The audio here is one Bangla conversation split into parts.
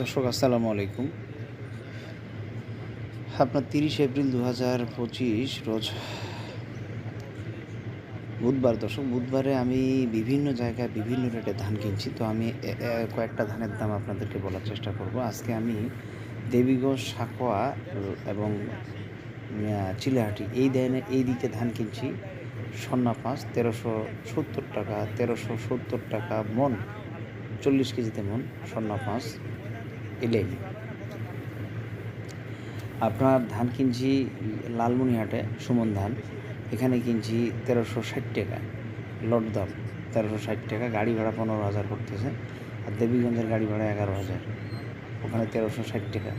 দর্শক, আসসালামু আলাইকুম। আপনার তিরিশ এপ্রিল দু হাজার পঁচিশ রোজ বুধবার। দর্শক, বুধবারে আমি বিভিন্ন জায়গায় বিভিন্ন রেটে ধান কিনছি। তো আমি কয়েকটা ধানের দাম আপনাদেরকে বলার চেষ্টা করব। আজকে আমি দেবীগঞ্জ সাকোয়া এবং চিলাহাটি এই দেনে, এই দিকে ধান কিনছি। সন্না পাঁচ, তেরোশো সত্তর টাকা, তেরোশো সত্তর টাকা মন চল্লিশ কেজিতে মন, স্বর্ণ পাঁচ, এলেই। আপনার ধান কিনছি লালমনিহাটে, সুমন ধান। এখানে কিনছি তেরোশো ষাট টাকা। লট দাম, তেরোশো ষাট টাকা। গাড়ি ভাড়া পনেরো হাজার পড়তেছে। আর দেবীগঞ্জের গাড়ি ভাড়া এগারো হাজার। ওখানে তেরোশো ষাট টাকা।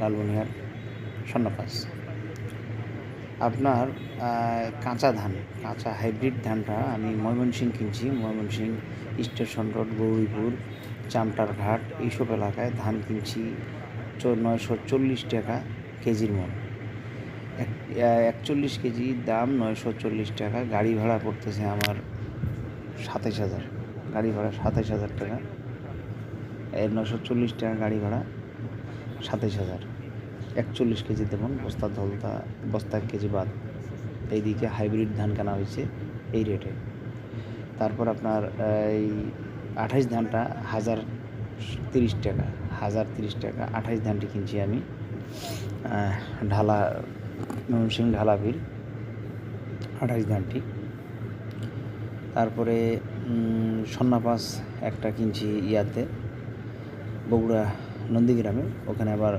লালমনিহাট সন্নাপাস আপনার কাঁচা ধান, কাঁচা হাইব্রিড ধানটা আমি ময়মনসিং কিনছি। ময়মনসিং স্টেশন রোড, গৌরীপুর চামটার ঘাট এইসব এলাকায় ধান কিনছি নয়শো চল্লিশ টাকা কেজির মন। এক একচল্লিশ কেজি দাম নয়শো চল্লিশ টাকা। গাড়ি ভাড়া পড়তেছে আমার সাতাইশ হাজার। গাড়ি ভাড়া সাতাইশ হাজার টাকা। নয়শো চল্লিশ টাকা গাড়ি ভাড়া সাতাইশ হাজার। একচল্লিশ কেজি দেবেন বস্তা ধলতা, বস্তা কেজি বাদ। এইদিকে হাইব্রিড ধান কেনা হয়েছে এই রেটে। তারপর আপনার, এই আঠাইশ ধানটা হাজার তিরিশ টাকা, হাজার তিরিশ টাকা, আঠাইশ ধানটি কিনছি আমি ঢালা ময়মনসিং ঢালাভির আঠাইশ ধানটি। তারপরে সন্নাপাস একটা কিনছি ইয়াতে, বগুড়া নন্দীগ্রামে, ওখানে আবার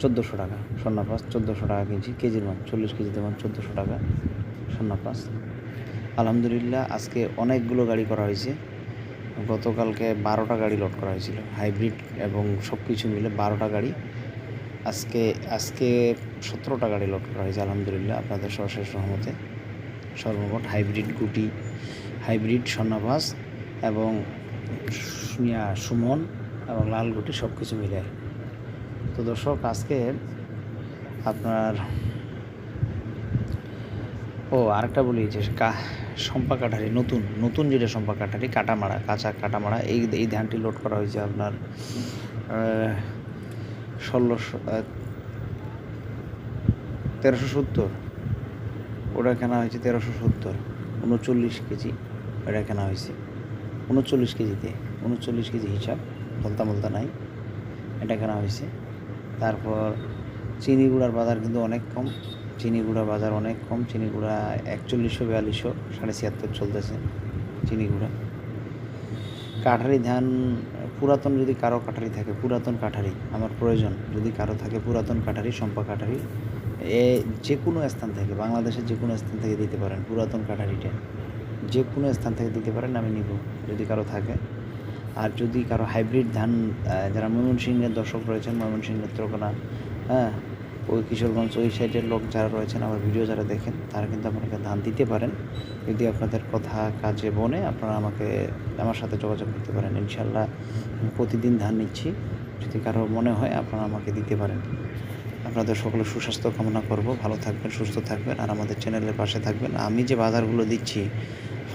চোদ্দোশো টাকা সন্নাপাস চোদ্দোশো টাকা কেজি, কেজির মান, চল্লিশ কেজিতে মান চোদ্দোশো টাকা সন্নাপাস আলহামদুলিল্লাহ, আজকে অনেকগুলো গাড়ি করা হয়েছে। গতকালকে বারোটা গাড়ি লোড করা হয়েছিল হাইব্রিড এবং সব কিছু মিলে বারোটা গাড়ি। আজকে আজকে সতেরোটা গাড়ি লোড করা হয়েছে, আলহামদুলিল্লাহ, আপনাদের সর্বশেষ সহমতে সর্বমোট হাইব্রিড গুটি হাইব্রিড সন্নাভাস এবং সুমন এবং লাল গুটি সব কিছু মিলে। তো দর্শক, আজকে আপনার, ও আরেকটা বলি যে সম্পা কাঠারি, নতুন নতুন যেটা সম্পা কাঠারি, কাটামারা, কাঁচা কাটামারা, এই এই ধানটি লোড করা হয়েছে আপনার ষোলোশো তেরোশো সত্তর। ওটা কেনা হয়েছে তেরোশো সত্তর। উনচল্লিশ কেজি ওটা কেনা হয়েছে। উনচল্লিশ কেজিতে, উনচল্লিশ কেজি হিসাব। বলতা বলতা নাই। এটা কেনা হয়েছে। তারপর চিনি গুঁড়ার বাজার কিন্তু অনেক কম। চিনি গুঁড়া বাজার অনেক কম। চিনি গুঁড়া একচল্লিশশো, বিয়াল্লিশশো, সাড়ে ছিয়াত্তর চলতেছে চিনি গুঁড়া। কাঠারি ধান, পুরাতন যদি কারও কাঠারি থাকে, পুরাতন কাঠারি আমার প্রয়োজন। যদি কারও থাকে পুরাতন কাঠারি সম্পা কাঠারি এ যে কোনো স্থান থেকে, বাংলাদেশের যে কোনো স্থান থেকে দিতে পারেন পুরাতন কাঠারিটা যে কোনো স্থান থেকে দিতে পারেন, আমি নিব। যদি কারও থাকে। আর যদি কারও হাইব্রিড ধান যারা ময়মনসিংহের দর্শক রয়েছেন ময়মনসিংহ নেত্রকোনা হ্যাঁ ওই কিশোরগঞ্জ ওই সাইডের লোক যারা রয়েছেন, আমার ভিডিও যারা দেখেন, তারা কিন্তু আপনাকে ধান দিতে পারেন। যদি আপনাদের কথা কাজে বনে, আপনারা আমাকে, আমার সাথে যোগাযোগ করতে পারেন। ইনশাল্লাহ প্রতিদিন ধান নিচ্ছি। যদি কারও মনে হয়, আপনারা আমাকে দিতে পারেন। আপনাদের সকলে সুস্বাস্থ্য কামনা করব। ভালো থাকবেন, সুস্থ থাকবেন, আর আমাদের চ্যানেলের পাশে থাকবেন। আমি যে বাজারগুলো দিচ্ছি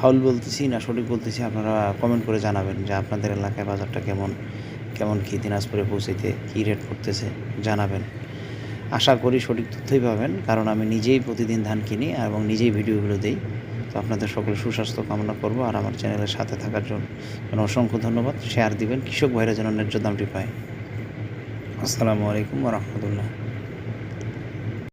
ফাউল বলতেছি না সঠিক বলতেছি, আপনারা কমেন্ট করে জানাবেন যে আপনাদের এলাকায় বাজারটা কেমন কেমন কী, দিনাজপুরে পৌঁছাইতে কী রেট পড়তেছে, জানাবেন। আশা করি সঠিক তথ্যই পাবেন, কারণ আমি নিজেই প্রতিদিন ধান কিনি এবং নিজেই ভিডিওগুলো দিই। তো আপনাদের সকলে সুস্বাস্থ্য কামনা করব, আর আমার চ্যানেলের সাথে থাকার জন্য অসংখ্য ধন্যবাদ। শেয়ার দিবেন, কৃষক ভাইরা যেন ন্যায্য দামটি পায়। আসসালামু আলাইকুম রহমতুল্লাহ।